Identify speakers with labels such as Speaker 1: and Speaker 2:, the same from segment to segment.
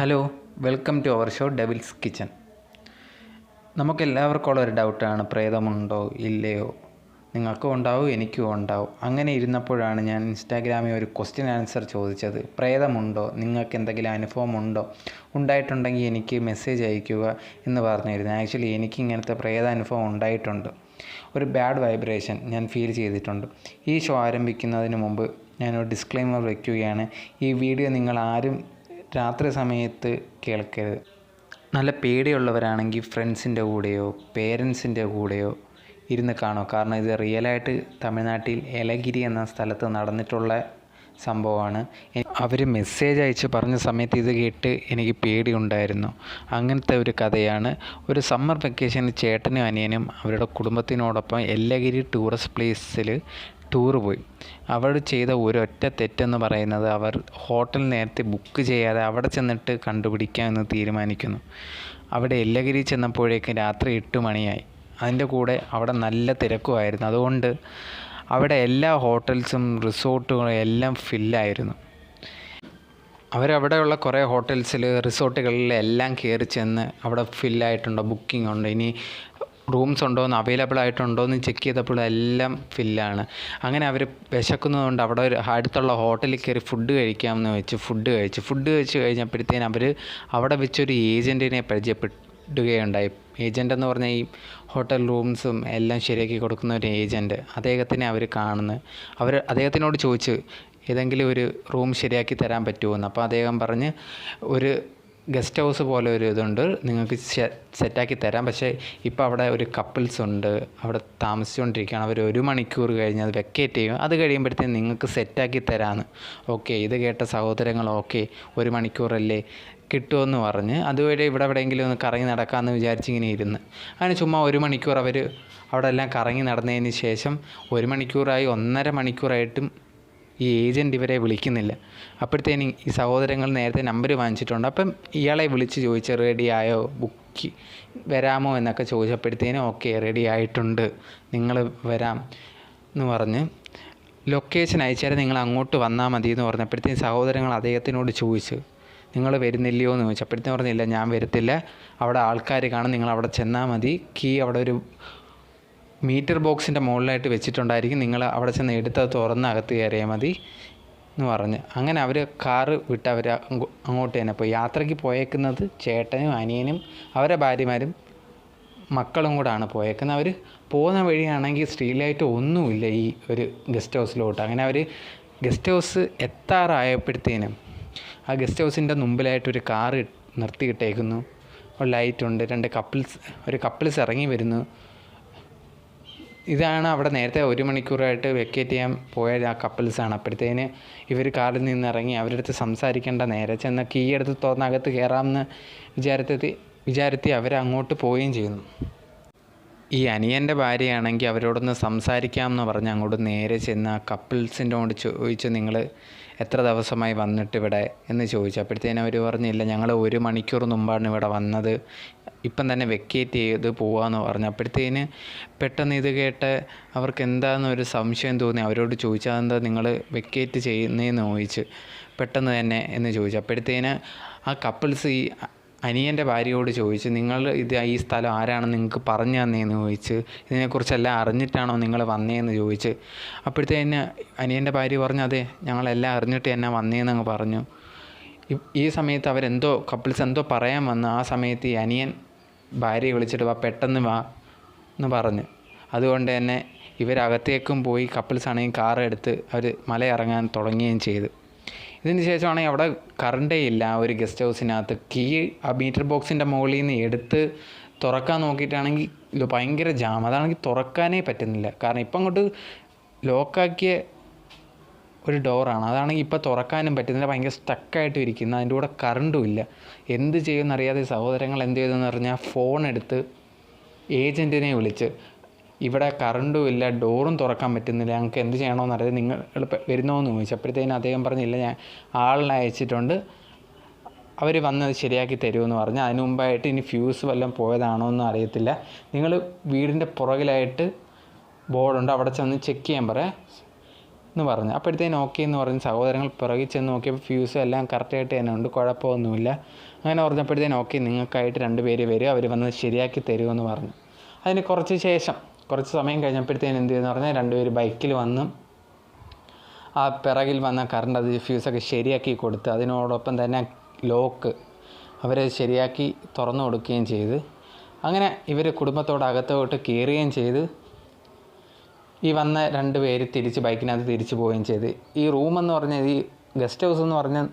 Speaker 1: Hello welcome to our show devil's kitchen നമുക്കെല്ലാവർക്കും ഒരു ഡൗട്ടാണ് പ്രേതമുണ്ടോ ഇല്ലയോ? നിങ്ങൾക്കും ഉണ്ടാവും എനിക്കും ഉണ്ടാവും. അങ്ങനെ ഇരുന്നപ്പോഴാണ് ഞാൻ ഇൻസ്റ്റാഗ്രാമിൽ ഒരു ക്വസ്റ്റ്യൻ ആൻസർ ചോദിച്ചത്. പ്രേതമുണ്ടോ? നിങ്ങൾക്ക് എന്തെങ്കിലും അനുഭവം ഉണ്ടോ? ഉണ്ടായിട്ടുണ്ടെങ്കിൽ എനിക്ക് മെസ്സേജ് അയക്കുക എന്ന് പറഞ്ഞിരുന്നു. ആക്ച്വലി എനിക്ക് ഇങ്ങനത്തെ പ്രേത അനുഭവം ഉണ്ടായിട്ടുണ്ട്. ഒരു ബാഡ് വൈബ്രേഷൻ ഞാൻ ഫീൽ ചെയ്തിട്ടുണ്ട്. ഈ ഷോ ആരംഭിക്കുന്നതിന് മുമ്പ് ഞാനൊരു ഡിസ്ക്ലൈമർ വയ്ക്കുകയാണ് ഈ വീഡിയോ നിങ്ങൾ ആരും രാത്രി സമയത്ത് കേൾക്കരുത്. നല്ല പേടിയുള്ളവരാണെങ്കിൽ ഫ്രണ്ട്സിന്റെ കൂടെയോ പേരൻസിന്റെ കൂടെയോ ഇരുന്ന് കാണുക. കാരണം ഇത് റിയലായിട്ട് തമിഴ്നാട്ടിൽ എലഗിരി എന്ന സ്ഥലത്ത് നടന്നിട്ടുള്ള സംഭവമാണ്. അവർ മെസ്സേജ് അയച്ച് പറഞ്ഞ സമയത്ത് ഇത് കേട്ട് എനിക്ക് പേടിയുണ്ടായിരുന്നു. അങ്ങനത്തെ ഒരു കഥയാണ്. ഒരു സമ്മർ വെക്കേഷനിൽ ചേട്ടനും അനിയനും അവരുടെ കുടുംബത്തിനോടൊപ്പം എല്ലഗിരി ടൂറിസ്റ്റ് പ്ലേസിൽ ടൂർ പോയി. അവർ ചെയ്ത ഒരൊറ്റ തെറ്റെന്ന് പറയുന്നത് അവർ ഹോട്ടൽ നേരത്തെ ബുക്ക് ചെയ്യാതെ അവിടെ ചെന്നിട്ട് കണ്ടുപിടിക്കാമെന്ന് തീരുമാനിക്കുന്നു. അവിടെ എല്ലഗിരി ചെന്നപ്പോഴേക്കും രാത്രി എട്ട് മണിയായി. അതിന്റെ കൂടെ അവിടെ നല്ല തിരക്കുമായിരുന്നു അതുകൊണ്ട് അവിടെ എല്ലാ ഹോട്ടൽസും റിസോർട്ടുകളും എല്ലാം ഫില്ലായിരുന്നു അവരവിടെയുള്ള കുറേ ഹോട്ടൽസിൽ റിസോർട്ടുകളിൽ എല്ലാം കയറി ചെന്ന് അവിടെ ഫില്ലായിട്ടുണ്ടോ ബുക്കിംഗ് ഉണ്ടോ. ഇനി റൂംസ് ഉണ്ടോ എന്ന് അവൈലബിൾ ആയിട്ടുണ്ടോ എന്ന് ചെക്ക് ചെയ്തപ്പോൾ എല്ലാം ഫില്ലാണ് അങ്ങനെ അവർ വിശക്കുന്നതുകൊണ്ട് അവിടെ ഒരു അടുത്തുള്ള ഹോട്ടലിൽ കയറി ഫുഡ് കഴിക്കാമെന്ന് വെച്ച് ഫുഡ് കഴിച്ച്. ഫുഡ് കഴിച്ച് കഴിഞ്ഞപ്പോഴത്തേന് അവർ അവിടെ വെച്ചൊരു ഏജന്റിനെ പരിചയപ്പെടുകയുണ്ടായി ഏജന്റ് എന്ന് പറഞ്ഞാൽ ഈ ഹോട്ടൽ റൂംസും എല്ലാം ശരിയാക്കി കൊടുക്കുന്ന ഒരു ഏജന്റ് അദ്ദേഹത്തിനെ അവർ കാണുന്നു. അവർ അദ്ദേഹത്തിനോട് ചോദിച്ച് ഏതെങ്കിലും ഒരു റൂം ശരിയാക്കി തരാൻ പറ്റുമോ? എന്ന്. അപ്പോൾ അദ്ദേഹം പറഞ്ഞ് ഒരു ഗസ്റ്റ് ഹൗസ് പോലെ ഒരു ഇതുണ്ട്. നിങ്ങൾക്ക് സെറ്റാക്കി തരാം. പക്ഷേ ഇപ്പോൾ അവിടെ ഒരു കപ്പിൾസ് ഉണ്ട്. അവിടെ താമസിച്ചുകൊണ്ടിരിക്കുകയാണ് അവർ ഒരു മണിക്കൂർ കഴിഞ്ഞ് അത് വെക്കേറ്റ് ചെയ്യും. അത് കഴിയുമ്പോഴത്തേക്കും നിങ്ങൾക്ക് സെറ്റാക്കി തരാമെന്ന് ഓക്കെ ഇത് കേട്ട സഹോദരങ്ങൾ ഓക്കെ ഒരു മണിക്കൂറല്ലേ കിട്ടുമെന്ന് പറഞ്ഞ് അതുവരെ ഇവിടെ എവിടെയെങ്കിലും ഒന്ന് കറങ്ങി നടക്കാമെന്ന് വിചാരിച്ചിങ്ങനെ ഇരുന്ന്. അങ്ങനെ ചുമ്മാ ഒരു മണിക്കൂർ അവർ അവിടെ എല്ലാം കറങ്ങി നടന്നതിന് ശേഷം ഒരു മണിക്കൂറായി ഒന്നര മണിക്കൂറായിട്ടും ഈ ഏജന്റ് ഇവരെ വിളിക്കുന്നില്ല. അപ്പോഴത്തേനും ഈ സഹോദരങ്ങൾ നേരത്തെ നമ്പർ വാങ്ങിച്ചിട്ടുണ്ട്. അപ്പം ഇയാളെ വിളിച്ച് ചോദിച്ച റെഡി ആയോ? ബുക്ക് വരാമോ എന്നൊക്കെ ചോദിച്ചപ്പോഴത്തേനും ഓക്കെ റെഡി ആയിട്ടുണ്ട്. നിങ്ങൾ വരാം എന്ന് പറഞ്ഞ് ലൊക്കേഷൻ അയച്ചാൽ നിങ്ങൾ അങ്ങോട്ട് വന്നാൽ മതി എന്ന് പറഞ്ഞപ്പോഴത്തേനും സഹോദരങ്ങൾ അദ്ദേഹത്തിനോട് ചോദിച്ചു നിങ്ങൾ വരുന്നില്ലയോ? എന്ന് ചോദിച്ചപ്പോഴത്തേനും പറഞ്ഞില്ല ഞാൻ വരത്തില്ല. അവിടെ ആൾക്കാർ കാണും. നിങ്ങൾ അവിടെ ചെന്നാൽ മതി. കീ അവിടെ ഒരു മീറ്റർ ബോക്സിന്റെ മുകളിലായിട്ട് വെച്ചിട്ടുണ്ടായിരിക്കും. നിങ്ങൾ അവിടെ ചെന്ന് എടുത്തത് തുറന്ന് അകത്ത് കയറിയാൽ മതി എന്ന് പറഞ്ഞ്. അങ്ങനെ അവർ കാറ് വിട്ട് അവർ അങ്ങോട്ട് തന്നെ പോയി. യാത്രയ്ക്ക് പോയേക്കുന്നത് ചേട്ടനും അനിയനും അവരെ ഭാര്യമാരും മക്കളും കൂടാണ് പോയേക്കുന്നത്. അവർ പോകുന്ന വഴിയാണെങ്കിൽ സ്ട്രീറ്റ് ലൈറ്റ് ഒന്നുമില്ല ഈ ഒരു ഗസ്റ്റ് ഹൗസിലോട്ട്. അങ്ങനെ അവർ ഗസ്റ്റ് ഹൗസ് എത്താറായപ്പോഴത്തേനും ആ ഗസ്റ്റ് ഹൗസിന്റെ മുമ്പിലായിട്ടൊരു കാറ് നിർത്തിയിട്ടേക്കുന്നു. ലൈറ്റ് ഉണ്ട്. രണ്ട് കപ്പിൾസ് ഒരു കപ്പിൾസ് ഇറങ്ങി വരുന്നു. ഇതാണ് അവിടെ നേരത്തെ ഒരു മണിക്കൂറായിട്ട് വെക്കേറ്റ് ചെയ്യാൻ പോയ ആ കപ്പിൾസാണ് അപ്പോഴത്തേന് ഇവർ കാറിൽ നിന്ന് ഇറങ്ങി അവരുടെ അടുത്ത് സംസാരിക്കേണ്ട നേരെ ചെന്ന കീ എടുത്ത് തുറന്ന് അകത്ത് കയറാമെന്ന് വിചാരത്തി വിചാരത്തി അവരങ്ങോട്ട് പോവുകയും ചെയ്യുന്നു. ഈ അനിയന്റെ ഭാര്യയാണെങ്കിൽ അവരോടൊന്ന് സംസാരിക്കാമെന്ന് പറഞ്ഞ് അങ്ങോട്ട് നേരെ ചെന്ന് ആ കൊണ്ട് ചോദിച്ച് നിങ്ങൾ എത്ര ദിവസമായി വന്നിട്ട് ഇവിടെ എന്ന് ചോദിച്ചു. അപ്പോഴത്തേനും അവർ പറഞ്ഞില്ല ഞങ്ങൾ ഒരു മണിക്കൂർ മുമ്പാണ് ഇവിടെ വന്നത്. ഇപ്പം തന്നെ വെക്കേറ്റ് ചെയ്ത് പോവാന്ന് പറഞ്ഞു. അപ്പോഴത്തേന് പെട്ടെന്ന് ഇത് കേട്ട് അവർക്ക് എന്താണെന്നൊരു സംശയം തോന്നി. അവരോട് ചോദിച്ചാൽ എന്താ നിങ്ങൾ വെക്കേറ്റ് ചെയ്യുന്നതെന്ന് ചോദിച്ച്? പെട്ടെന്ന് തന്നെ എന്ന് ചോദിച്ചു. അപ്പോഴത്തേന് ആ കപ്പിൾസ് ഈ അനിയന്റെ ഭാര്യയോട് ചോദിച്ച് നിങ്ങൾ ഇത് ഈ സ്ഥലം ആരാണെന്ന് നിങ്ങൾക്ക് പറഞ്ഞു തന്നേന്ന് ചോദിച്ച് ഇതിനെക്കുറിച്ചെല്ലാം അറിഞ്ഞിട്ടാണോ നിങ്ങൾ വന്നേന്ന് ചോദിച്ച്? അപ്പോഴത്തേന് അനിയന്റെ ഭാര്യ പറഞ്ഞു അതെ ഞങ്ങളെല്ലാം അറിഞ്ഞിട്ട് തന്നെ വന്നേന്ന് അങ്ങ് പറഞ്ഞു. ഈ സമയത്ത് അവരെന്തോ കപ്പിൾസ് എന്തോ പറയാൻ വന്നു ആ സമയത്ത് ഈ അനിയൻ ഭാര്യയെ വിളിച്ചിട്ട് വാ പെട്ടെന്ന് വാ എന്ന് പറഞ്ഞു. അതുകൊണ്ട് തന്നെ ഇവരകത്തേക്കും പോയി കപ്പിൾസ് ആണെങ്കിൽ കാർ എടുത്ത് അവർ മല ഇറങ്ങാൻ തുടങ്ങുകയും ചെയ്തു. ഇതിന് ശേഷമാണെങ്കിൽ അവിടെ കറണ്ടേ ഇല്ല. ആ ഒരു ഗസ്റ്റ് ഹൗസിനകത്ത് കീ ആ മീറ്റർ ബോക്സിന്റെ മുകളിൽ നിന്ന് എടുത്ത് തുറക്കാൻ നോക്കിയിട്ടാണെങ്കിൽ ഭയങ്കര ജാം അതാണെങ്കിൽ തുറക്കാനേ പറ്റുന്നില്ല. കാരണം ഇപ്പം അങ്ങോട്ട് ലോക്കാക്കിയ ഒരു ഡോറാണ് അതാണെങ്കിൽ ഇപ്പോൾ തുറക്കാനും പറ്റുന്നില്ല. ഭയങ്കര സ്റ്റക്കായിട്ട് ഇരിക്കുന്നു. അതിന്റെ കൂടെ കറണ്ടും ഇല്ല. എന്ത് ചെയ്യുമെന്നറിയാതെ സഹോദരങ്ങൾ എന്ത് ചെയ്തെന്ന് പറഞ്ഞാൽ ഫോൺ എടുത്ത് ഏജന്റിനെ വിളിച്ച് ഇവിടെ കറണ്ടും ഇല്ല ഡോറും തുറക്കാൻ പറ്റുന്നില്ല. ഞങ്ങൾക്ക് എന്ത് ചെയ്യണമെന്ന് അറിയാം നിങ്ങൾ വരുന്നോ എന്ന് ചോദിച്ചു. അപ്പോഴത്തേനും അദ്ദേഹം പറഞ്ഞില്ല ഞാൻ ആളിനെ അയച്ചിട്ടുണ്ട്. അവർ വന്നത് ശരിയാക്കി തരുമെന്ന് പറഞ്ഞു. അതിന് മുമ്പായിട്ട് ഇനി ഫ്യൂസ് വല്ലതും പോയതാണോ എന്ന് അറിയത്തില്ല. നിങ്ങൾ വീടിന്റെ പുറകിലായിട്ട് ബോർഡുണ്ട് അവിടെ ചെന്ന് ചെക്ക് ചെയ്യാൻ പറയാം എന്ന് പറഞ്ഞു. അപ്പോഴത്തേന് ഓക്കെ എന്ന് പറഞ്ഞ്. സഹോദരങ്ങൾ പിറകിൽ ചെന്ന് നോക്കിയപ്പോൾ ഫ്യൂസ് എല്ലാം കറക്റ്റായിട്ട് തന്നെ ഉണ്ട്. കുഴപ്പമൊന്നുമില്ല. അങ്ങനെ പറഞ്ഞപ്പോഴത്തേന് ഓക്കെ നിങ്ങൾക്കായിട്ട് രണ്ട് പേര് വരും. അവർ വന്ന് ശരിയാക്കി തരുമെന്ന് പറഞ്ഞു. അതിന് കുറച്ച് ശേഷം കുറച്ച് സമയം കഴിഞ്ഞപ്പോഴത്തേന് എന്ത് ചെയ്യുമെന്ന് പറഞ്ഞാൽ രണ്ടുപേര് ബൈക്കിൽ വന്ന് ആ പിറകിൽ വന്ന കറണ്ട് അത് ഫ്യൂസൊക്കെ ശരിയാക്കി കൊടുത്ത് അതിനോടൊപ്പം തന്നെ ലോക്ക് അവരെ ശരിയാക്കി തുറന്നു കൊടുക്കുകയും ചെയ്ത്. അങ്ങനെ ഇവർ കുടുംബത്തോട് അകത്തോട്ട് കയറുകയും ചെയ്ത് ഈ വന്ന രണ്ട് പേര് തിരിച്ച് ബൈക്കിനകത്ത് തിരിച്ചു പോവുകയും ചെയ്ത്. ഈ റൂമെന്ന് പറഞ്ഞാൽ ഈ ഗസ്റ്റ് ഹൗസ് എന്ന് പറഞ്ഞാൽ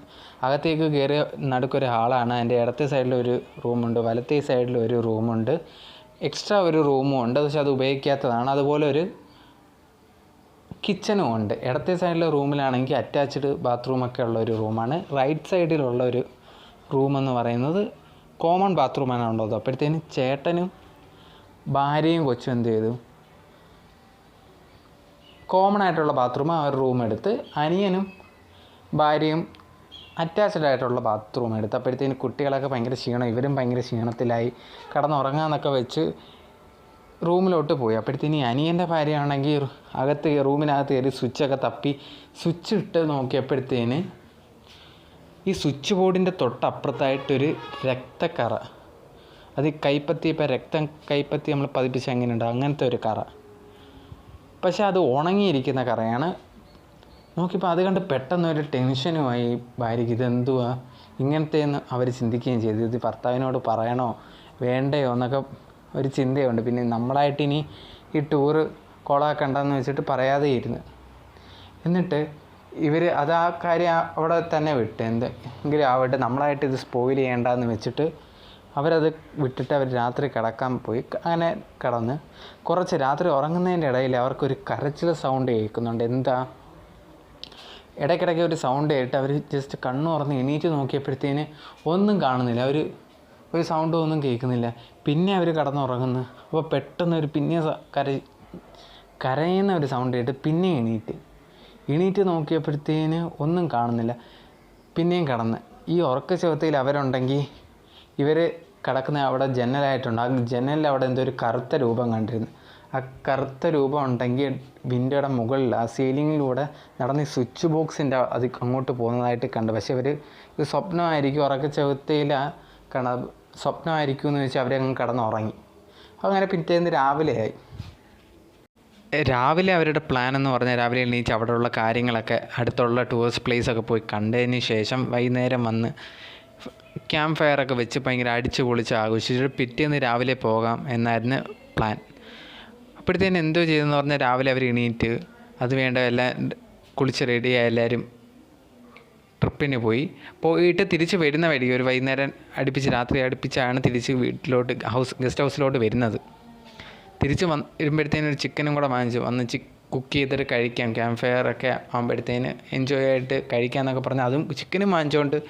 Speaker 1: അകത്തേക്ക് കയറിയ നടുക്കൊരു ഹാളാണ് അതിന്റെ ഇടത്തെ സൈഡിൽ ഒരു റൂമുണ്ട് വലത്തേ സൈഡിൽ ഒരു റൂമുണ്ട് എക്സ്ട്രാ ഒരു റൂമും ഉണ്ട്. പക്ഷെ അത് ഉപയോഗിക്കാത്തതാണ്. അതുപോലെ ഒരു കിച്ചനും ഉണ്ട്. ഇടത്തെ സൈഡിലെ റൂമിലാണെങ്കിൽ അറ്റാച്ച്ഡ് ബാത്റൂമൊക്കെ ഉള്ള ഒരു റൂമാണ് റൈറ്റ് സൈഡിലുള്ള ഒരു റൂമെന്ന് പറയുന്നത് കോമൺ ബാത്റൂമാണ് ഉള്ളത്. അപ്പോഴത്തേന് ചേട്ടനും ഭാര്യയും കൊച്ചും എന്ത് ചെയ്തു? കോമൺ ആയിട്ടുള്ള ബാത്റൂം ആ റൂം എടുത്ത് അനിയനും ഭാര്യയും അറ്റാച്ച്ഡ് ആയിട്ടുള്ള ബാത്റൂം എടുത്തപ്പോഴത്തേന് കുട്ടികളൊക്കെ ഭയങ്കര ക്ഷീണം ഇവരും ഭയങ്കര ക്ഷീണത്തിലായി. കിടന്നുറങ്ങാന്നൊക്കെ വെച്ച് റൂമിലോട്ട് പോയി. അപ്പോഴത്തേന് അനിയന്റെ ഭാര്യയാണെങ്കിൽ അകത്ത് റൂമിനകത്ത് കയറി സ്വിച്ചൊക്കെ തപ്പി സ്വിച്ച് ഇട്ട് നോക്കിയപ്പോഴത്തേന് ഈ സ്വിച്ച് ബോർഡിന്റെ തൊട്ടപ്പുറത്തായിട്ടൊരു രക്തക്കറ. അത് കൈപ്പത്തി ഇപ്പം രക്തം കൈപ്പത്തി നമ്മൾ പതിപ്പിച്ച് എങ്ങനെയുണ്ട്? അങ്ങനത്തെ ഒരു കറ. പക്ഷെ അത് ഉണങ്ങിയിരിക്കുന്ന കറയാണ്. നോക്കിയപ്പോൾ അത് കണ്ട് പെട്ടെന്നൊരു ടെൻഷനുമായി ഭാര്യയ്ക്ക് ഇതെന്തുവാ? ഇങ്ങനത്തെയെന്ന് അവർ ചിന്തിക്കുകയും ചെയ്തു. ഇത് ഭർത്താവിനോട് പറയണോ? വേണ്ടയോ? എന്നൊക്കെ ഒരു ചിന്തയുണ്ട്. പിന്നെ നമ്മളായിട്ട് ഇനി ഈ ടൂറ് കൊളാക്കണ്ടെന്ന് വെച്ചിട്ട് പറയാതെ ഇരുന്ന് എന്നിട്ട് ഇവർ അത് ആ കാര്യം അവിടെ തന്നെ വിട്ട്. എന്ത്? എങ്കിലും ആവട്ടെ നമ്മളായിട്ട് ഇത് സ്പോയിൽ ചെയ്യേണ്ടെന്ന് വെച്ചിട്ട് അവരത് വിട്ടിട്ട് അവർ രാത്രി കിടക്കാൻ പോയി. അങ്ങനെ കിടന്ന് കുറച്ച് രാത്രി ഉറങ്ങുന്നതിന്റെ ഇടയിൽ അവർക്കൊരു കരച്ചിൽ സൗണ്ട് കേൾക്കുന്നുണ്ട്. എന്താ? ഇടയ്ക്കിടയ്ക്ക് ഒരു സൗണ്ട് കേട്ട് അവർ ജസ്റ്റ് കണ്ണു തുറന്ന് എണീറ്റ് നോക്കിയപ്പോഴത്തേന് ഒന്നും കാണുന്നില്ല. അവർ ഒരു സൗണ്ടും ഒന്നും കേൾക്കുന്നില്ല. പിന്നെ അവർ കടന്നുറങ്ങുന്നു. അപ്പോൾ പെട്ടെന്ന് ഒരു പിന്നെ കര കരയുന്ന ഒരു സൗണ്ട് കേട്ട് പിന്നെ എണീറ്റ്. എണീറ്റ് നോക്കിയപ്പോഴത്തേന് ഒന്നും കാണുന്നില്ല. പിന്നെയും കടന്ന്. ഈ ഉറക്ക ചുവത്തയിൽ അവരുണ്ടെങ്കിൽ ഇവർ കിടക്കുന്ന അവിടെ ജനലായിട്ടുണ്ട്. ആ ജനലിൽ അവിടെ എന്തോ ഒരു കറുത്ത രൂപം കണ്ടിരുന്നു. ആ കറുത്ത രൂപം ഉണ്ടെങ്കിൽ വിൻഡോയുടെ മുകളിൽ ആ സീലിങ്ങിലൂടെ നടന്ന് ഈ സ്വിച്ച് ബോക്സിന്റെ അത് അങ്ങോട്ട് പോകുന്നതായിട്ട് കണ്ടു. പക്ഷെ ഇവർ ഇത് സ്വപ്നമായിരിക്കും ഉറക്ക ചുവത്തയിൽ കണ സ്വപ്നമായിരിക്കും എന്ന് വെച്ചാൽ അവരങ്ങ് കിടന്നുറങ്ങി. അങ്ങനെ പിറ്റേന്ന് രാവിലെയായി രാവിലെ അവരുടെ പ്ലാൻ എന്ന് പറഞ്ഞാൽ രാവിലെ എണീച്ച് അവിടെയുള്ള കാര്യങ്ങളൊക്കെ അടുത്തുള്ള ടൂറിസ്റ്റ് പ്ലേസൊക്കെ പോയി കണ്ടതിന് ശേഷം വൈകുന്നേരം വന്ന് ക്യാമ്പ് ഫയറൊക്കെ വെച്ച് ഭയങ്കര അടിച്ച് പൊളിച്ച് ആഘോഷിച്ചിട്ട് പിറ്റേന്ന് രാവിലെ പോകാം എന്നായിരുന്നു പ്ലാൻ അപ്പോഴത്തേന് എന്തോ ചെയ്തെന്ന് പറഞ്ഞാൽ രാവിലെ അവർ എണീറ്റ് അത് വേണ്ട എല്ലാം കുളിച്ച് റെഡിയായി എല്ലാവരും ട്രിപ്പിന് പോയി. പോയിട്ട് തിരിച്ച് വരുന്ന വഴി ഒരു വൈകുന്നേരം അടുപ്പിച്ച് രാത്രി അടുപ്പിച്ചാണ് തിരിച്ച് വീട്ടിലോട്ട് ഹൗസ് ഗസ്റ്റ് ഹൗസിലോട്ട് വരുന്നത്. തിരിച്ച് വന്ന് വരുമ്പോഴത്തേനും ഒരു ചിക്കനും കൂടെ വാങ്ങിച്ചു വന്ന് ചി കുക്ക് ചെയ്തിട്ട് കഴിക്കാം. ക്യാമ്പ് ഫയർ ഒക്കെ ആകുമ്പോഴത്തേന് എൻജോയ് ആയിട്ട് കഴിക്കാം എന്നൊക്കെ പറഞ്ഞ് അതും ചിക്കനും വാങ്ങിച്ചുകൊണ്ട്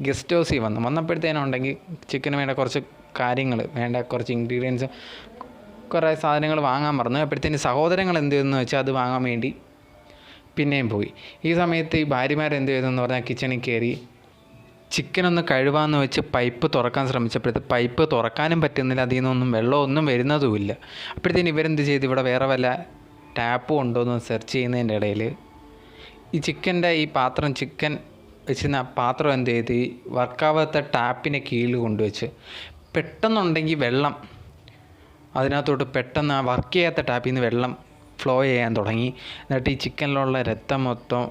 Speaker 1: ഗസ്റ്റ് ഹൗസിൽ വന്നു. വന്നപ്പോഴത്തേനും ഉണ്ടെങ്കിൽ ചിക്കന് വേണ്ട കുറച്ച് കാര്യങ്ങൾ വേണ്ട കുറച്ച് ഇൻഗ്രീഡിയൻസും കുറേ സാധനങ്ങൾ വാങ്ങാൻ പറഞ്ഞു അപ്പോഴത്തേന് സഹോദരങ്ങൾ എന്ത് ചെയ്തെന്ന് വെച്ചാൽ അത് വാങ്ങാൻ വേണ്ടി പിന്നെയും പോയി. ഈ സമയത്ത് ഈ ഭാര്യമാർ എന്ത് ചെയ്തെന്ന് പറഞ്ഞാൽ കിച്ചണിൽ കയറി ചിക്കൻ ഒന്ന് കഴുകാമെന്ന് വെച്ച് പൈപ്പ് തുറക്കാൻ ശ്രമിച്ചപ്പോഴത്തെ പൈപ്പ് തുറക്കാനും പറ്റുന്നില്ല. അതിൽ നിന്നൊന്നും വെള്ളമൊന്നും വരുന്നതുമില്ല. അപ്പോഴത്തേന് ഇവരെന്ത് ചെയ്തു? ഇവിടെ വേറെ വല്ല ടാപ്പും ഉണ്ടോ എന്ന് സെർച്ച് ചെയ്യുന്നതിന്റെ ഇടയിൽ ഈ ചിക്കന്റെ ഈ പാത്രം ചിക്കൻ വെച്ചിരുന്ന പാത്രം എന്ത് ചെയ്ത്? വർക്കാവാത്ത ടാപ്പിനെ കീഴിൽ കൊണ്ടുവച്ച് പെട്ടെന്നുണ്ടെങ്കിൽ വെള്ളം അതിനകത്തോട്ട് പെട്ടെന്ന് ആ വർക്ക് ചെയ്യാത്ത ടാപ്പിൽ നിന്ന് വെള്ളം ഫ്ലോ ചെയ്യാൻ തുടങ്ങി. എന്നിട്ട് ഈ ചിക്കനിലുള്ള രക്തം മൊത്തം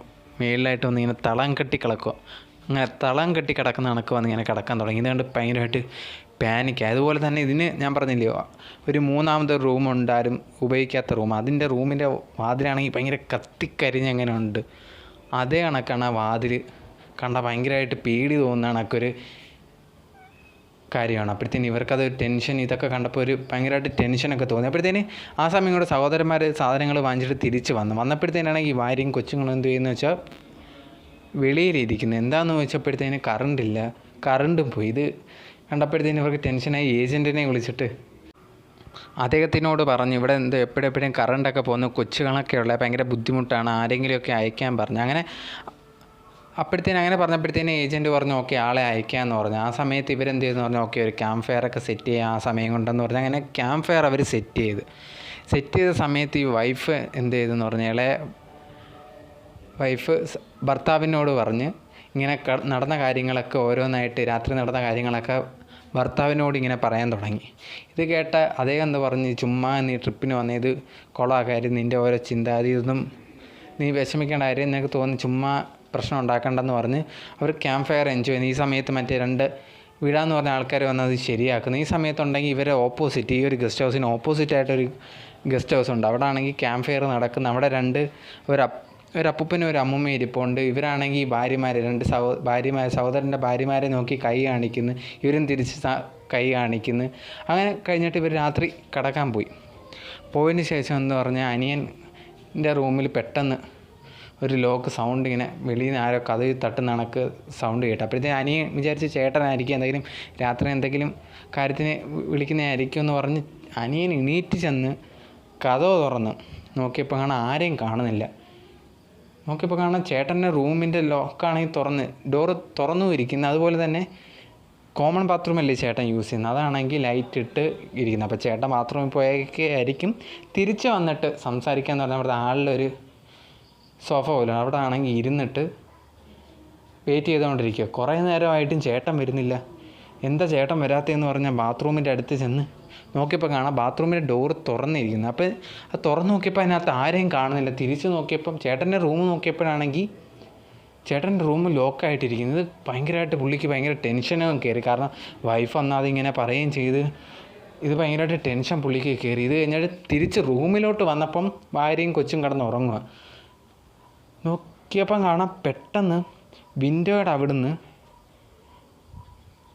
Speaker 1: മേളിലായിട്ട് വന്ന് ഇങ്ങനെ തളം കെട്ടി കിടക്കുക അങ്ങനെ തളം കെട്ടി കിടക്കുന്ന കണക്ക് വന്ന് ഇങ്ങനെ കിടക്കാൻ തുടങ്ങി. ഇതുകൊണ്ട് ഭയങ്കരമായിട്ട് പാനിക്ക് അതുപോലെ തന്നെ ഇതിന് ഞാൻ പറഞ്ഞില്ലയോ ഒരു മൂന്നാമത്തെ റൂം ഉണ്ടാരും ഉപയോഗിക്കാത്ത റൂം അതിന്റെ റൂമിന്റെ വാതിലാണെങ്കിൽ ഭയങ്കര കത്തിക്കരിഞ്ഞ് അങ്ങനെ ഉണ്ട് അതേ കണക്കാണ് ആ വാതിൽ കണ്ട ഭയങ്കരമായിട്ട് പേടി തോന്നുന്ന കണക്കൊരു കാര്യമാണ്. അപ്പോഴത്തേന് ഇവർക്കത് ടെൻഷൻ ഇതൊക്കെ കണ്ടപ്പോൾ ഒരു ഭയങ്കരമായിട്ട് ടെൻഷനൊക്കെ തോന്നി. അപ്പോഴത്തേന് ആ സമയം കൂടെ സഹോദരന്മാർ സാധനങ്ങൾ വാങ്ങിച്ചിട്ട് തിരിച്ച് വന്നു. വന്നപ്പോഴത്തേനാണെങ്കിൽ ഈ ഭാര്യയും കൊച്ചുങ്ങളും എന്ത് ചെയ്യുന്നത് വെച്ചാൽ വെളിയിലിരിക്കുന്നത് എന്താണെന്ന് വെച്ചപ്പോഴത്തേന് കറണ്ട് ഇല്ല. കറണ്ടും പോയി. ഇത് കണ്ടപ്പോഴത്തേന് ഇവർക്ക് ടെൻഷനായി ഏജന്റിനെ വിളിച്ചിട്ട് അദ്ദേഹത്തിനോട് പറഞ്ഞു ഇവിടെ എന്ത് എപ്പോഴെപ്പോഴും കറണ്ടൊക്കെ പോകുന്നു കൊച്ചുകളൊക്കെ ഉള്ള ഭയങ്കര ബുദ്ധിമുട്ടാണ്. ആരെങ്കിലുമൊക്കെ അയക്കാൻ പറഞ്ഞു. അങ്ങനെ അപ്പോഴത്തേന് അങ്ങനെ പറഞ്ഞപ്പോഴത്തേന് ഏജന്റ് പറഞ്ഞു ഓക്കെ ആളെ അയക്കാമെന്ന് പറഞ്ഞു. ആ സമയത്ത് ഇവരെന്ത് ചെയ്തെന്ന് പറഞ്ഞു ഓക്കെ ഒരു ക്യാമ്പ് ഫയർ ഒക്കെ സെറ്റ് ചെയ്യാം ആ സമയം കൊണ്ടെന്ന് പറഞ്ഞു അങ്ങനെ ക്യാമ്പ് ഫെയർ അവർ സെറ്റ് ചെയ്ത്. സെറ്റ് ചെയ്ത സമയത്ത് ഈ വൈഫ് എന്ത് ചെയ്തെന്ന് പറഞ്ഞാൽ വൈഫ് ഭർത്താവിനോട് പറഞ്ഞ് ഇങ്ങനെ നടന്ന കാര്യങ്ങളൊക്കെ ഓരോന്നായിട്ട് രാത്രി നടന്ന കാര്യങ്ങളൊക്കെ ഭർത്താവിനോട് ഇങ്ങനെ പറയാൻ തുടങ്ങി. ഇത് കേട്ട അദ്ദേഹം എന്ന് പറഞ്ഞ് ചുമ്മാ നീ ട്രിപ്പിന് വന്നത് ഇത് കൊളാക്കാര്യം നിന്റെ ഓരോ ചിന്താഗതി ഇതൊന്നും നീ വിഷമിക്കേണ്ട കാര്യം നിനക്ക് തോന്നി ചുമ്മാ പ്രശ്നം ഉണ്ടാക്കേണ്ടെന്ന് പറഞ്ഞ് അവർ ക്യാമ്പ് ഫയർ എൻജോയ് ചെയ്യുന്നു ഈ സമയത്ത് മറ്റേ രണ്ട് വിടാന്ന് പറഞ്ഞ ആൾക്കാർ വന്നത് ശരിയാക്കുന്നു. ഈ സമയത്തുണ്ടെങ്കിൽ ഇവരെ ഓപ്പോസിറ്റ് ഈ ഒരു ഗസ്റ്റ് ഹൗസിന് ഓപ്പോസിറ്റ് ആയിട്ടൊരു ഗസ്റ്റ് ഹൗസ് ഉണ്ട്. അവിടെ ആണെങ്കിൽ ക്യാമ്പ് ഫയർ നടക്കുന്ന അവിടെ രണ്ട് ഒരു ഒരപ്പൂപ്പനും ഒരു അമ്മൂമ്മയും ഇരിപ്പുണ്ട്. ഇവരാണെങ്കിൽ ഭാര്യമാരെ രണ്ട് സഹോ ഭാര്യമാർ സഹോദരന്റെ ഭാര്യമാരെ നോക്കി കൈ കാണിക്കുന്നു. ഇവരും തിരിച്ച് കൈ കാണിക്കുന്നു. അങ്ങനെ കഴിഞ്ഞിട്ട് ഇവർ രാത്രി കടക്കാൻ പോയി. പോയതിന് ശേഷം എന്ന് പറഞ്ഞാൽ അനിയന്റെ റൂമിൽ പെട്ടെന്ന് ഒരു ലോക്ക് സൗണ്ട് ഇങ്ങനെ വെളിയിൽ നിന്ന് ആരോ കഥ തട്ടുന്ന കണക്ക് സൗണ്ട് കേട്ടു. അപ്പോഴത്തേക്കും അനിയൻ വിചാരിച്ച് ചേട്ടനായിരിക്കും എന്തെങ്കിലും രാത്രി എന്തെങ്കിലും കാര്യത്തിന് വിളിക്കുന്നതായിരിക്കും എന്ന് പറഞ്ഞ് അനിയൻ എണീറ്റ് ചെന്ന് കഥ തുറന്ന് നോക്കിയപ്പോൾ കാണാൻ ആരെയും കാണുന്നില്ല. നോക്കിയപ്പോൾ കാണാൻ ചേട്ടന്റെ റൂമിന്റെ ലോക്കാണെങ്കിൽ തുറന്ന് ഡോറ് തുറന്നു ഇരിക്കുന്നത് അതുപോലെ തന്നെ കോമൺ ബാത്റൂമല്ലേ ചേട്ടൻ യൂസ് ചെയ്യുന്നത് അതാണെങ്കിൽ ലൈറ്റ് ഇട്ട് ഇരിക്കുന്നത് അപ്പോൾ ചേട്ടൻ ബാത്റൂമിൽ പോയൊക്കെ ആയിരിക്കും. തിരിച്ച് വന്നിട്ട് സംസാരിക്കാമെന്ന് പറഞ്ഞാൽ അവിടുത്തെ ആളിലൊരു സോഫ പോലെ അവിടെ ആണെങ്കിൽ ഇരുന്നിട്ട് വെയിറ്റ് ചെയ്തുകൊണ്ടിരിക്കുക. കുറേ നേരമായിട്ടും ചേട്ടൻ വരുന്നില്ല. എന്താ ചേട്ടൻ വരാത്തതെന്ന് പറഞ്ഞാൽ ബാത്റൂമിന്റെ അടുത്ത് ചെന്ന് നോക്കിയപ്പോൾ കാണാം ബാത്റൂമിന്റെ ഡോർ തുറന്നിരിക്കുന്നത് അപ്പോൾ ആ തുറന്ന് നോക്കിയപ്പോൾ അതിനകത്ത് ആരെയും കാണുന്നില്ല. തിരിച്ച് നോക്കിയപ്പം ചേട്ടന്റെ റൂം നോക്കിയപ്പോഴാണെങ്കിൽ ചേട്ടന്റെ റൂം ലോക്കായിട്ടിരിക്കുന്നത് ഭയങ്കരമായിട്ട് പുള്ളിക്ക് ഭയങ്കര ടെൻഷനും കയറി. കാരണം വൈഫ് ഒന്നാതെ ഇങ്ങനെ പറയുകയും ചെയ്ത് ഇത് ഭയങ്കരമായിട്ട് ടെൻഷൻ പുള്ളിക്ക് കയറി. ഇത് കഴിഞ്ഞിട്ട് തിരിച്ച് റൂമിലോട്ട് വന്നപ്പം ഭാര്യയും കൊച്ചും കിടന്ന് ഉറങ്ങുക നോക്കിയപ്പം കാണാം പെട്ടെന്ന് വിൻഡോയുടെ അവിടുന്ന്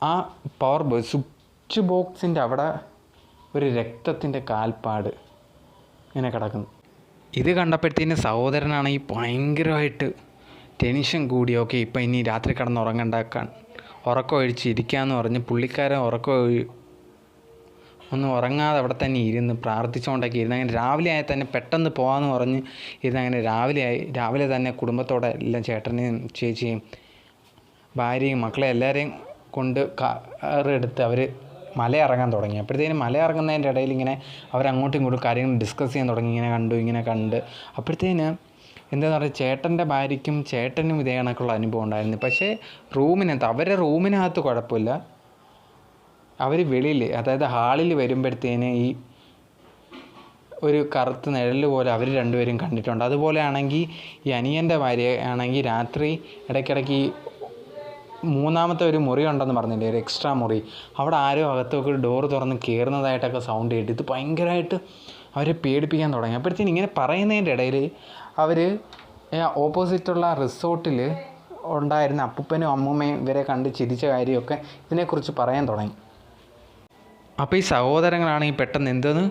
Speaker 1: ആ പവർ ബോ സ്വിച്ച് ബോക്സിന്റെ അവിടെ ഒരു രക്തത്തിന്റെ കാൽപ്പാട് ഇങ്ങനെ കിടക്കുന്നു. ഇത് കണ്ടപ്പോഴത്തേന് സഹോദരനാണെങ്കിൽ ഭയങ്കരമായിട്ട് ടെൻഷൻ കൂടി ഓക്കെ ഇപ്പം ഇനി രാത്രി കിടന്ന് ഉറങ്ങണ്ടാക്കാൻ ഉറക്കം ഒഴിച്ച് ഇരിക്കാമെന്ന് പറഞ്ഞ് പുള്ളിക്കാരൻ ഉറക്കം ഒന്നും ഉറങ്ങാതെ അവിടെ തന്നെ ഇരുന്ന് പ്രാർത്ഥിച്ചുകൊണ്ടൊക്കെ ഇരുന്ന് അങ്ങനെ രാവിലെ ആയി തന്നെ പെട്ടെന്ന് പോകാമെന്ന് പറഞ്ഞ് ഇരുന്ന് അങ്ങനെ രാവിലെ ആയി രാവിലെ തന്നെ കുടുംബത്തോടെ എല്ലാം ചേട്ടനെയും ചേച്ചിയും ഭാര്യയും മക്കളെ എല്ലാവരെയും കൊണ്ട് കാറെടുത്ത് അവർ മല ഇറങ്ങാൻ തുടങ്ങി. അപ്പോഴത്തേനും മല ഇറങ്ങുന്നതിന്റെ ഇടയിൽ ഇങ്ങനെ അവരങ്ങോട്ടും ഇങ്ങോട്ടും കാര്യങ്ങൾ ഡിസ്കസ് ചെയ്യാൻ തുടങ്ങി. ഇങ്ങനെ കണ്ടു ഇങ്ങനെ കണ്ട്. അപ്പോഴത്തേന് എന്താണെന്ന് പറയുക ചേട്ടന്റെ ഭാര്യയ്ക്കും ചേട്ടനും ഇതേ കണക്കുള്ള അനുഭവം ഉണ്ടായിരുന്നു. പക്ഷേ റൂമിനകത്ത് അവരുടെ റൂമിനകത്ത് കുഴപ്പമില്ല. അവർ വെളിയിൽ അതായത് ഹാളിൽ വരുമ്പോഴത്തേന് ഈ ഒരു കറുത്ത നിഴൽ പോലെ അവർ രണ്ടുപേരും കണ്ടിട്ടുണ്ട്. അതുപോലെ ആണെങ്കിൽ ഈ അനിയന്റെ ഭാര്യ ആണെങ്കിൽ രാത്രി ഇടയ്ക്കിടയ്ക്ക് മൂന്നാമത്തെ ഒരു മുറി ഉണ്ടെന്ന് പറഞ്ഞില്ലേ ഒരു എക്സ്ട്രാ മുറി. അവിടെ ആരോ അകത്തൊക്കെ ഒരു ഡോറ് തുറന്ന് കയറുന്നതായിട്ടൊക്കെ സൗണ്ട് കേട്ട് ഇത് ഭയങ്കരമായിട്ട് അവരെ പേടിപ്പിക്കാൻ തുടങ്ങി. അപ്പോഴത്തേനും ഇങ്ങനെ പറയുന്നതിന്റെ ഇടയിൽ അവർ ഓപ്പോസിറ്റുള്ള റിസോർട്ടിൽ ഉണ്ടായിരുന്ന അപ്പൂപ്പനും അമ്മൂമ്മയും ഇവരെ കണ്ട് ചിരിച്ച കാര്യമൊക്കെ ഇതിനെക്കുറിച്ച് പറയാൻ തുടങ്ങി. അപ്പോൾ ഈ സഹോദരങ്ങളാണെങ്കിൽ പെട്ടെന്ന് എന്തെന്ന്?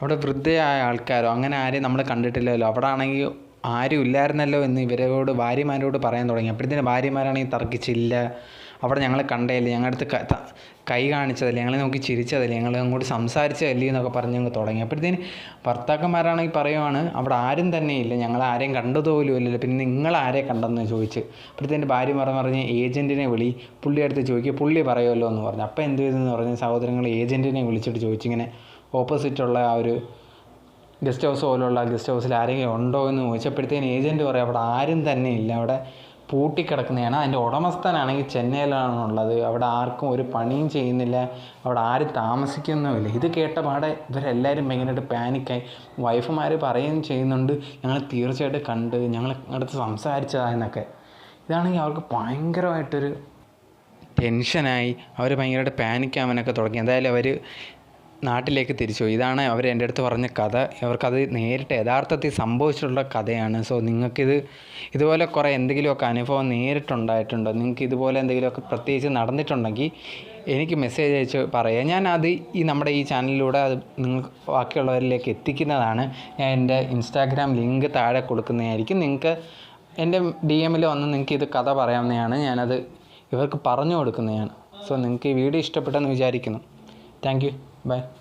Speaker 1: അവിടെ വൃദ്ധയായ ആൾക്കാരോ അങ്ങനെ ആരെയും നമ്മൾ കണ്ടിട്ടില്ലല്ലോ. അവിടെ ആണെങ്കിൽ ആരും ഇല്ലായിരുന്നല്ലോ എന്ന് ഇവരോട് ഭാര്യമാരോട് പറയാൻ തുടങ്ങി. അപ്പോഴത്തേന് ഭാര്യമാരാണെങ്കിൽ തർക്കിച്ചില്ല. അവിടെ ഞങ്ങൾ കണ്ടതല്ലേ? ഞങ്ങളുടെ അടുത്ത് കൈ കാണിച്ചതല്ലേ? ഞങ്ങളെ നോക്കി ചിരിച്ചതല്ലേ? ഞങ്ങൾ അങ്ങോട്ട് സംസാരിച്ചതല്ലേ എന്നൊക്കെ പറഞ്ഞ് ഞങ്ങൾ തുടങ്ങി. അപ്പോഴത്തേന് ഭർത്താക്കന്മാരാണെങ്കിൽ പറയുവാണ് അവിടെ ആരും തന്നെ ഇല്ല. ഞങ്ങൾ ആരെയും കണ്ടതുപോലും ഇല്ലല്ലോ. പിന്നെ നിങ്ങൾ ആരെ കണ്ടെന്ന് ചോദിച്ച്? അപ്പോഴത്തേന് ഭാര്യ പറഞ്ഞു പറഞ്ഞ് ഏജന്റിനെ വിളി. പുള്ളി അടുത്ത് ചോദിക്കുക പുള്ളി പറയുമല്ലോ എന്ന് പറഞ്ഞു. അപ്പോൾ എന്ത് ചെയ്തെന്ന് പറഞ്ഞ്. സഹോദരങ്ങൾ ഏജന്റിനെ വിളിച്ചിട്ട് ചോദിച്ചിങ്ങനെ ഓപ്പോസിറ്റുള്ള ആ ഒരു ഗസ്റ്റ് ഹൗസ് പോലുള്ള ഗസ്റ്റ് ഹൗസിൽ ആരെങ്കിലും ഉണ്ടോ എന്ന് ചോദിച്ചപ്പോഴത്തേന് ഏജന്റ് പറയും അവിടെ ആരും തന്നെ ഇല്ല. അവിടെ പൂട്ടിക്കിടക്കുന്നതാണ്. അതിന്റെ ഉടമസ്ഥനാണെങ്കിൽ ചെന്നൈയിലാണുള്ളത്. അവിടെ ആർക്കും ഒരു പണിയും ചെയ്യുന്നില്ല. അവിടെ ആരും താമസിക്കുന്നുമില്ല. ഇത് കേട്ട പാടെ ഇവരെല്ലാവരും ഭയങ്കരമായിട്ട് പാനിക്കായി. വൈഫുമാർ പറയുകയും ചെയ്യുന്നുണ്ട്. ഞങ്ങൾ തീർച്ചയായിട്ടും കണ്ട് ഞങ്ങൾ അടുത്ത് സംസാരിച്ചതായെന്നൊക്കെ ഇതാണെങ്കിൽ അവർക്ക് ഭയങ്കരമായിട്ടൊരു ടെൻഷനായി. അവർ ഭയങ്കരമായിട്ട് പാനിക്കാവാനൊക്കെ തുടങ്ങി. എന്തായാലും അവർ നാട്ടിലേക്ക് തിരിച്ചു ഇതാണ് അവർ എന്റെ അടുത്ത് പറഞ്ഞ കഥ. അവർക്കത് നേരിട്ട് യഥാർത്ഥത്തിൽ സംഭവിച്ചിട്ടുള്ള കഥയാണ്. സോ നിങ്ങൾക്കിത് ഇതുപോലെ കുറേ എന്തെങ്കിലുമൊക്കെ അനുഭവം നേരിട്ടുണ്ടായിട്ടുണ്ടോ? നിങ്ങൾക്ക് ഇതുപോലെ എന്തെങ്കിലുമൊക്കെ പ്രത്യേകിച്ച് നടന്നിട്ടുണ്ടെങ്കിൽ എനിക്ക് മെസ്സേജ് അയച്ച് പറയുക ഞാൻ അത് ഈ നമ്മുടെ ഈ ചാനലിലൂടെ അത് നിങ്ങൾക്ക് ബാക്കിയുള്ളവരിലേക്ക് എത്തിക്കുന്നതാണ്. ഞാൻ എന്റെ ഇൻസ്റ്റാഗ്രാം ലിങ്ക് താഴെ കൊടുക്കുന്നതായിരിക്കും. നിങ്ങൾക്ക് എന്റെ ഡി എമ്മിൽ വന്ന് നിങ്ങൾക്ക് ഇത് കഥ പറയാവുന്നതാണ്. ഞാനത് ഇവർക്ക് പറഞ്ഞു കൊടുക്കുന്നതാണ്. സോ നിങ്ങൾക്ക് ഈ വീഡിയോ ഇഷ്ടപ്പെട്ടെന്ന് വിചാരിക്കുന്നു. Thank Bye.